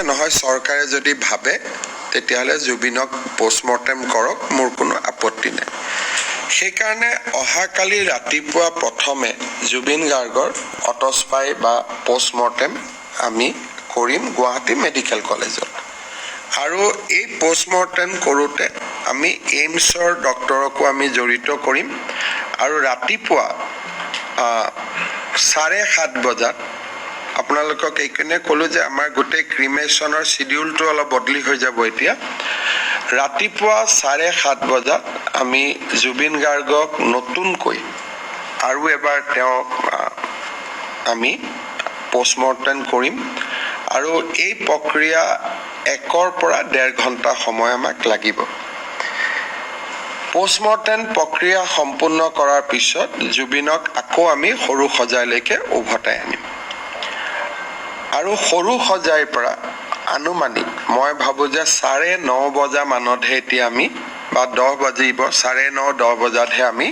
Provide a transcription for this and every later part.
যে নহয়, চৰকাৰে যদি ভাবে, তেতিয়াহ'লে জুবিনক পষ্টমৰ্টেম কৰক, মোৰ কোনো আপত্তি নাই। সেইকাৰণে অহাকালি ৰাতিপুৱা প্ৰথমে জুবিন গাৰ্গৰ অটস্পাই বা পষ্টমৰ্টেম আমি কৰিম গুৱাহাটী মেডিকেল কলেজত। আৰু এই পষ্টমৰ্টেম কৰোঁতে আমি এইমছৰ ডক্তৰকো আমি জড়িত কৰিম। আৰু ৰাতিপুৱা চাৰে সাত বজাত আপোনালোকক এইকাৰণে ক'লোঁ যে আমাৰ গোটেই ক্ৰিমেশ্যনৰ চিডিউলটো অলপ বদলি হৈ যাব এতিয়া। ৰাতিপুৱা চাৰে সাত বজাত আমি জুবিন গাৰ্গক নতুনকৈ আৰু এবাৰ তেওঁক আমি পষ্টমৰ্টেম কৰিম। আৰু এই প্ৰক্ৰিয়া একৰ পৰা ডেৰ ঘণ্টা সময় আমাক লাগিব। পষ্টমৰ্টেম প্ৰক্ৰিয়া সম্পূৰ্ণ কৰাৰ পিছত জুবিনক আকৌ আমি সৰু সজাইলৈকে উভতাই আনিম। আৰু সৰু সজাইৰ পৰা আনুমানিক মই ভাবোঁ যে চাৰে ন বজা মানতহে এতিয়া আমি বা দহ বাজিব চাৰে ন দহ বজাতহে আমি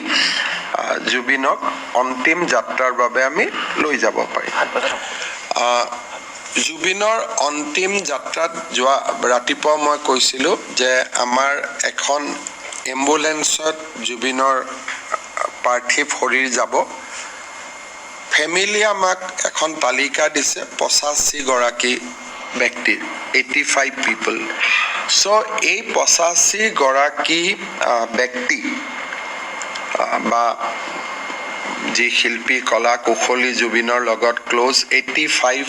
জুবিনক অন্তিম যাত্ৰাৰ বাবে আমি লৈ যাব পাৰিম। জুবিনৰ অন্তিম যাত্ৰাত যোৱা ৰাতিপুৱা মই কৈছিলোঁ যে আমাৰ এখন এম্বুলেঞ্চত জুবিনৰ পাৰ্থিৱ শৰীৰ যাব। ফেমিলি আমাক এখন তালিকা দিছে পঁচাশীগৰাকী ব্যক্তিৰ এইটি ফাইভ পিপল চ' এই পঁচাশীগৰাকী আহ, ব্যক্তি বা যি শিল্পী কলা কুশলী জুবিনৰ লগত ক্ল'জ এইটি ফাইভ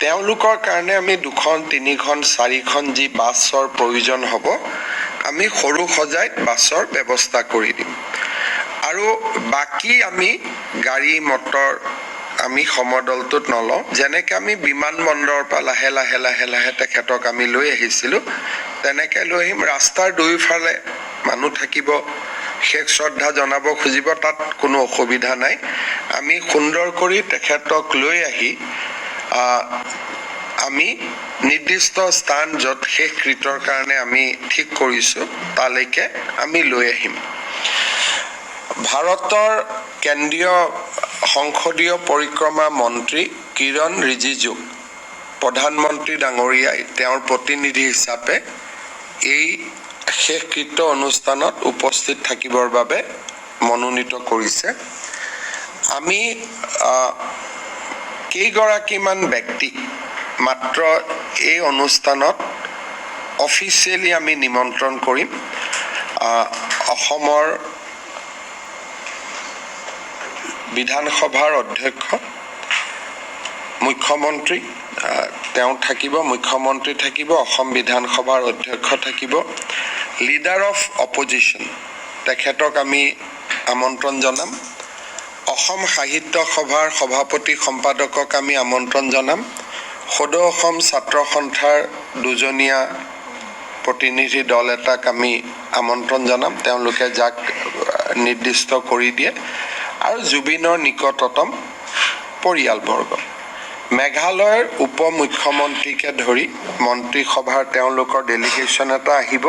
তেওঁলোকৰ কাৰণে আমি দুখন তিনিখন চাৰিখন যি বাছৰ প্ৰয়োজন হ'ব আমি সৰু সজাইত বাছৰ ব্যৱস্থা কৰি দিম। আৰু বাকী আমি গাড়ী মটৰ আমি সমদলটোত নলওঁ। যেনেকে আমি বিমানবন্দৰৰ পৰা লাহে লাহে লাহে লাহে তেখেতক আমি লৈ আহিছিলোঁ তেনেকে লৈ আহিম। ৰাস্তাৰ দুয়োফালে মানুহ থাকিব শেষ শ্ৰদ্ধা জনাব খুজিব তাত কোনো অসুবিধা নাই। আমি সুন্দৰ কৰি তেখেতক লৈ আহি আমি নিৰ্দিষ্ট স্থান য'ত শেষকৃতৰ কাৰণে আমি ঠিক কৰিছোঁ তালৈকে আমি লৈ আহিম। ভাৰতৰ কেন্দ্ৰীয় সংসদীয় পৰিক্ৰমা মন্ত্ৰী কিৰণ ৰিজিজু প্ৰধানমন্ত্ৰী ডাঙৰীয়াই তেওঁৰ প্ৰতিনিধি হিচাপে এই শেষকৃত্য অনুষ্ঠানত উপস্থিত থাকিবৰ বাবে মনোনীত কৰিছে। আমি কেইগৰাকীমান ব্যক্তিক মাত্ৰ এই অনুষ্ঠানত অফিচিয়েলি আমি নিমন্ত্ৰণ কৰিম। অসমৰ বিধানসভাৰ অধ্যক্ষ মুখ্যমন্ত্ৰী তেওঁ থাকিব মুখ্যমন্ত্ৰী থাকিব অসম বিধানসভাৰ অধ্যক্ষ থাকিব লিডাৰ অফ অপজিশ্যন তেখেতক আমি আমন্ত্ৰণ জনাম অসম সাহিত্য সভাৰ সভাপতি সম্পাদকক আমি আমন্ত্ৰণ জনাম সদৌ অসম ছাত্ৰ সন্থাৰ দুজনীয়া প্ৰতিনিধি দল এটাক আমি আমন্ত্ৰণ জনাম তেওঁলোকে যাক নিৰ্দিষ্ট কৰি দিয়ে। আৰু জুবিনৰ নিকটতম পৰিয়ালবৰ্গ। মেঘালয়ৰ উপ মুখ্যমন্ত্ৰীকে ধৰি মন্ত্ৰীসভাৰ তেওঁলোকৰ ডেলিগেশ্যন এটা আহিব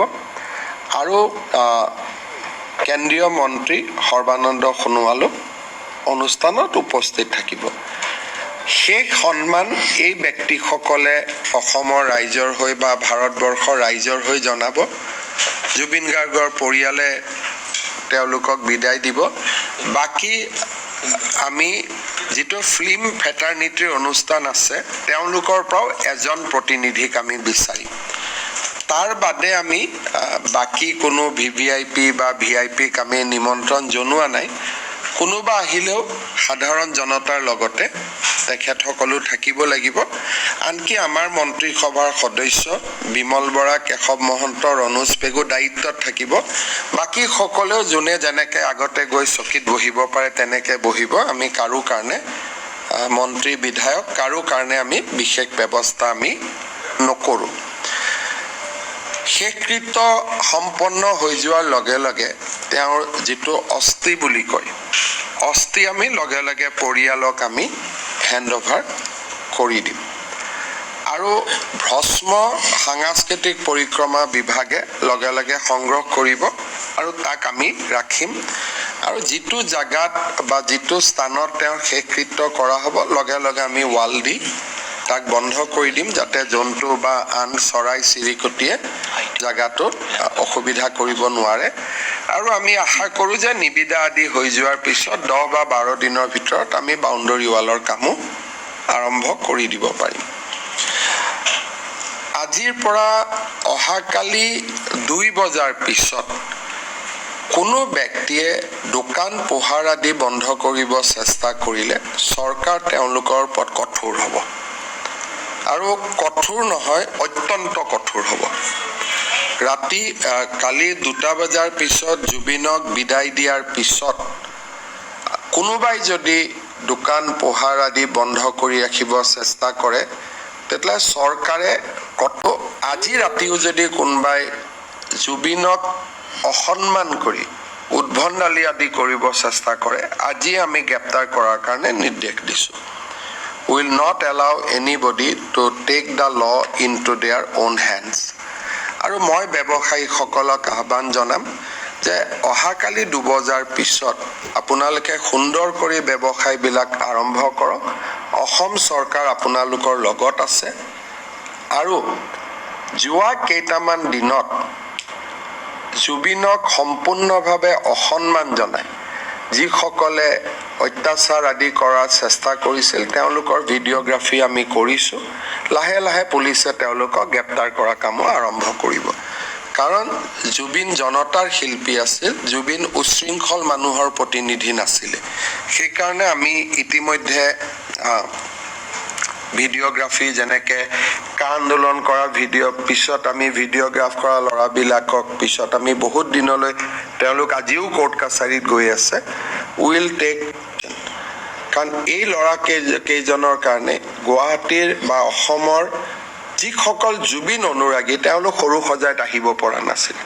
আৰু কেন্দ্ৰীয় মন্ত্ৰী সৰ্বানন্দ সোণোৱালো অনুষ্ঠানত উপস্থিত থাকিব। শেষ সন্মান এই ব্যক্তিসকলে অসমৰ ৰাইজৰ হৈ বা ভাৰতবৰ্ষৰ ৰাইজৰ হৈ জনাব। জুবিন গাৰ্গৰ পৰিয়ালে তেওঁলোকক বিদায় দিব। বাকী আমি যিটো ফিল্ম ফেটাৰ্নিটিৰ অনুষ্ঠান আছে, তেওঁলোকৰ পৰাও এজন প্ৰতিনিধিক আমি বিচাৰিম। তাৰ বাদে আমি বাকী কোনো ভি ভি আই পি বা ভি আই পিক আমি নিমন্ত্ৰণ জনোৱা নাই। কোনোবা আহিলেও সাধাৰণ জনতাৰ লগতে তেখেতসকলো থাকিব লাগিব। আনকি আমাৰ মন্ত্ৰীসভাৰ সদস্য বিমল বৰা কেশৱ মহন্ত ৰণোজ পেগু দায়িত্বত থাকিব। বাকী সকলেও যোনে যেনেকে আগতে গৈ চকীত বহিব পাৰে তেনেকে বহিব। আমি কাৰো কাৰণে মন্ত্ৰী বিধায়ক কাৰো কাৰণে আমি বিশেষ ব্যৱস্থা আমি নকৰোঁ। শেষকৃত্য সম্পন্ন হৈ যোৱাৰ লগে লগে তেওঁৰ যিটো অস্থি বুলি কয়, অস্থি আমি লগে লগে পৰিয়ালক আমি হেণ্ড অভাৰ কৰি দিম। আৰু ভ্ৰস্ম সাংস্কৃতিক পৰিক্ৰমা বিভাগে লগে লগে সংগ্ৰহ কৰিব আৰু তাক আমি ৰাখিম। আৰু যিটো জাগাত বা যিটো স্থানত তেওঁৰ শেষকৃত্য কৰা হ'ব, লগে লগে আমি ৱাল দি তাক বন্ধ কৰি দিম যাতে জন্তু বা আন চৰাই চিৰিকটিয়ে জেগাটোত অসুবিধা কৰিব নোৱাৰে। আৰু আমি আশা কৰোঁ যে নিবিদা আদি হৈ যোৱাৰ পিছত দহ বা বাৰ দিনৰ ভিতৰত আমি বাউণ্ডৰী ৱালৰ কামো আৰম্ভ কৰি দিব পাৰিম। আজিৰ পৰা অহাকালি দুই বজাৰ পিছত কোনো ব্যক্তিয়ে দোকান পোহাৰ আদি বন্ধ কৰিব চেষ্টা কৰিলে চৰকাৰ তেওঁলোকৰ ওপৰত কঠোৰ হ'ব। আৰু কঠোৰ নহয় অত্যন্ত কঠোৰ হ'ব। ৰাতি কালি দুটা বজাৰ পিছত জুবিনক বিদায় দিয়াৰ পিছত কোনোবাই যদি দোকান পোহাৰ আদি বন্ধ কৰি ৰাখিব চেষ্টা কৰে তেতিয়াহ'লে চৰকাৰে কত আজি ৰাতিও যদি কোনোবাই জুবিনক অসন্মান কৰি উদ্ভণ্ডালি আদি কৰিব চেষ্টা কৰে আজি আমি গ্ৰেপ্তাৰ কৰাৰ কাৰণে নিৰ্দেশ দিছোঁ। Will not allow anybody to take the law into their own hands আৰু মই ব্যৱসায়ীসকলক আহ্বান জনাম যে অহাকালি দুবজাৰ পিছত আপোনালোকে সুন্দৰ কৰি ব্যৱসায়বিলাক আৰম্ভ কৰক। অসম চৰকাৰ আপোনালোকৰ লগত আছে। আৰু যোৱা কেইটামান দিনত জুবিনক সম্পূৰ্ণভাৱে অসন্মান জনাই যিসকলে অত্যাচাৰ আদি কৰাৰ চেষ্টা কৰিছিল। তেওঁলোকৰ ভিডিঅ'গ্ৰাফী আমি কৰিছোঁ। লাহে লাহে পুলিচে তেওঁলোকক গ্ৰেপ্তাৰ কৰা কামো আৰম্ভ কৰিব। কাৰণ, জুবিন জনতাৰ শিল্পী আছিল। জুবিন উচ্ছৃংখল মানুহৰ প্ৰতিনিধি নাছিলে। সেইকাৰণে আমি ইতিমধ্যে ভিডিঅ'গ্ৰাফী যেনেকে কা আন্দোলন কৰা ভিডিঅ' পিছত আমি ভিডিঅ'গ্ৰাফ কৰা ল'ৰাবিলাকক, পিছত আমি বহুত দিনলৈ তেওঁলোক আজিও কোৰ্ট কাছাৰীত গৈ আছে। উইল টেক কাৰণ এই ল'ৰা কেই কেইজনৰ কাৰণে গুৱাহাটীৰ বা অসমৰ যিসকল জুবিন অনুৰাগী তেওঁলোক সৰু সজাইত আহিব পৰা নাছিল।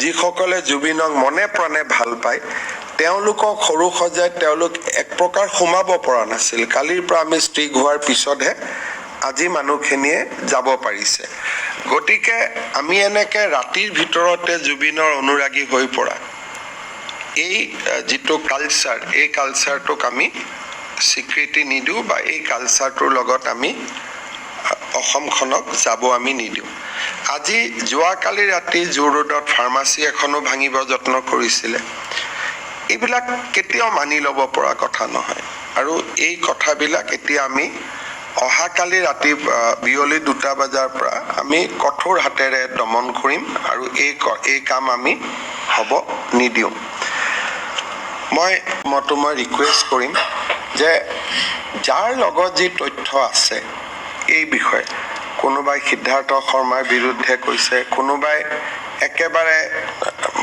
যিসকলে জুবিনক মনে প্ৰাণে ভাল পায় তেওঁলোকক সৰু সজাইত তেওঁলোক এক প্ৰকাৰ সোমাব পৰা নাছিল। কালিৰ পৰা আমি ষ্ট্ৰিক হোৱাৰ পিছতহে আজি মানুহখিনিয়ে যাব পাৰিছে। গতিকে আমি এনেকে ৰাতিৰ ভিতৰতে জুবিনৰ অনুৰাগী হৈ পৰা এই যিটো কালচাৰ এই কালচাৰটোক আমি স্বীকৃতি নিদিওঁ বা এই কালচাৰটোৰ লগত আমি অসমখনক যাব আমি নিদিওঁ। আজি যোৱাকালি ৰাতি জু ৰোডত ফাৰ্মাচী এখনো ভাঙিব যত্ন কৰিছিলে। এইবিলাক কেতিয়াও মানি ল'ব পৰা কথা নহয়। আৰু এই কথাবিলাক এতিয়া আমি অহাকালি ৰাতি বিয়লি দুটা বজাৰ পৰা আমি কঠোৰ হাতেৰে দমন কৰিম আৰু এই এই কাম আমি হ'ব নিদিওঁ। মই মই ৰিকুৱেষ্ট কৰিম যে যাৰ লগত যি তথ্য আছে এই বিষয়ে কোনোবাই সিদ্ধাৰ্থ শৰ্মাৰ বিৰুদ্ধে কৈছে কোনোবাই একেবাৰে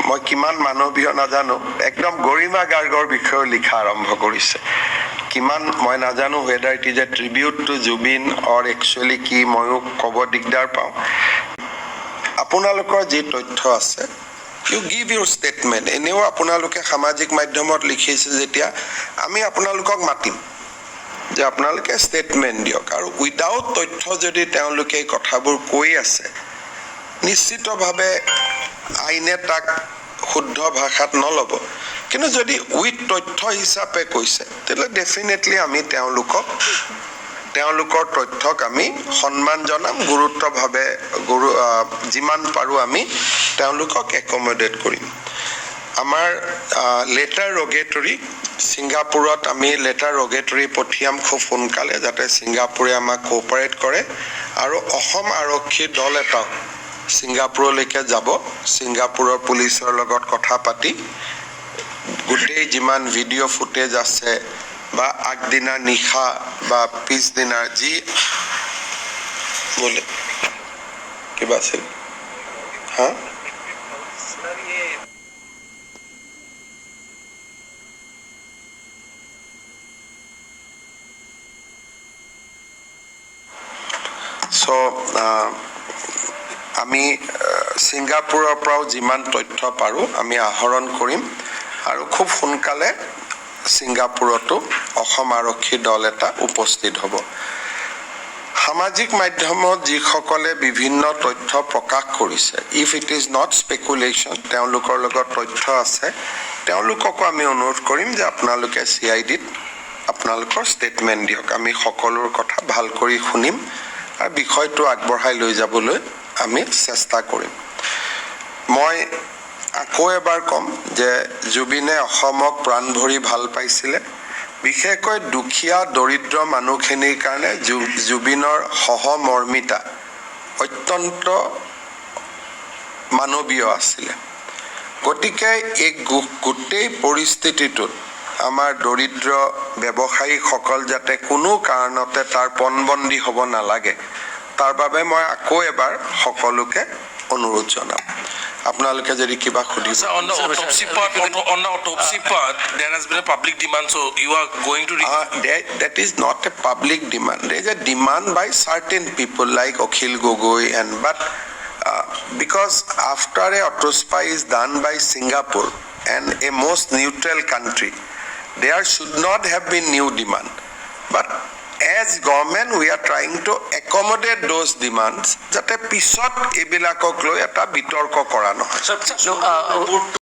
মই কিমান মানৱীয় নাজানো একদম গৰিমা গাৰ্গৰ বিষয়েও লিখা আৰম্ভ কৰিছে। কিমান মই নাজানো whether it is a tribute to Zubeen or actually কি ময়ো ক'ব দিগদাৰ পাওঁ। আপোনালোকৰ যি তথ্য আছে ইউ গিভ ইউৰ ষ্টেটমেণ্ট এনেও আপোনালোকে সামাজিক মাধ্যমত লিখিছে যেতিয়া, আমি আপোনালোকক মাতিম যে আপোনালোকে ষ্টেটমেণ্ট দিয়ক। আৰু উইদাউট তথ্য যদি তেওঁলোকে এই কথাবোৰ কৈ আছে, নিশ্চিতভাৱে আইনে তাক শুদ্ধ ভাষাত নল'ব। কিন্তু যদি উইথ তথ্য হিচাপে কৈছে, তেতিয়াহ'লে ডেফিনেটলি আমি তেওঁলোকক তেওঁলোকৰ তথ্যক আমি সন্মান জনাম গুৰুত্বভাৱে গুৰু যিমান পাৰোঁ আমি তেওঁলোকক একমডেট কৰিম। আমাৰ লেটাৰ ৰগেটৰী ছিংগাপুৰত আমি লেটাৰ ৰগেটৰী পঠিয়াম খুব সোনকালে যাতে ছিংগাপুৰে আমাক কোঅপাৰেট কৰে। আৰু অসম আৰক্ষীৰ দল এটাও ছিংগাপুৰলৈকে যাব ছিংগাপুৰৰ পুলিচৰ লগত কথা পাতি গোটেই যিমান ভিডিঅ' ফুটেজ আছে বা আগদিনা নিশা বা পিছদিনা যি বলে। কি বাসে হ্যাঁ? আমি ছিংগাপুৰৰ পৰাও যিমান তথ্য পাৰোঁ, আমি আহৰণ কৰিম আৰু খুব সোনকালে ছিংগাপুৰতো অসম আৰক্ষীৰ দল এটা উপস্থিত হ'ব। সামাজিক মাধ্যমত যিসকলে বিভিন্ন তথ্য প্ৰকাশ কৰিছে if it is not speculation তেওঁলোকৰ লগত তথ্য আছে তেওঁলোককো আমি অনুৰোধ কৰিম যে আপোনালোকে চি আই ডিত আপোনালোকে আপোনালোকৰ ষ্টেটমেণ্ট দিয়ক। আমি সকলোৰ কথা ভাল কৰি শুনিম আৰু বিষয়টো আগবঢ়াই লৈ যাবলৈ আমি চেষ্টা কৰিম। মই আকৌ এবাৰ ক'ম যে জুবিনে অসমক প্ৰাণ ভৰি ভাল পাইছিলে। বিশেষকৈ দুখীয়া দৰিদ্ৰ মানুহখিনিৰ কাৰণে জু- জুবিনৰ সহমৰ্মিতা অত্যন্ত মানৱীয় আছিলে। গতিকে এই গোটেই পৰিস্থিতিটোত আমাৰ দৰিদ্ৰ ব্যৱসায়ীসকল যাতে কোনো কাৰণতে তাৰ পণবন্দী হ'ব নালাগে তাৰ বাবে মই আকৌ এবাৰ সকলোকে অনুৰোধ জনাম। আপোনালোকে যদি কিবা সুধিব Sir, on the autopsy part, on the- on the autopsy part, there has been a public demand, so you are going to. re- Uh, that, that is not a public demand. There is a demand by certain people like Akhil Gogoi and but uh, because after a autopsy is done by Singapore and a most neutral country, there should not have been new demand. As government we are trying to accommodate those demands যাতে পিছত এইবিলাকক লৈ এটা বিতৰ্ক কৰা নহয়। uh, uh,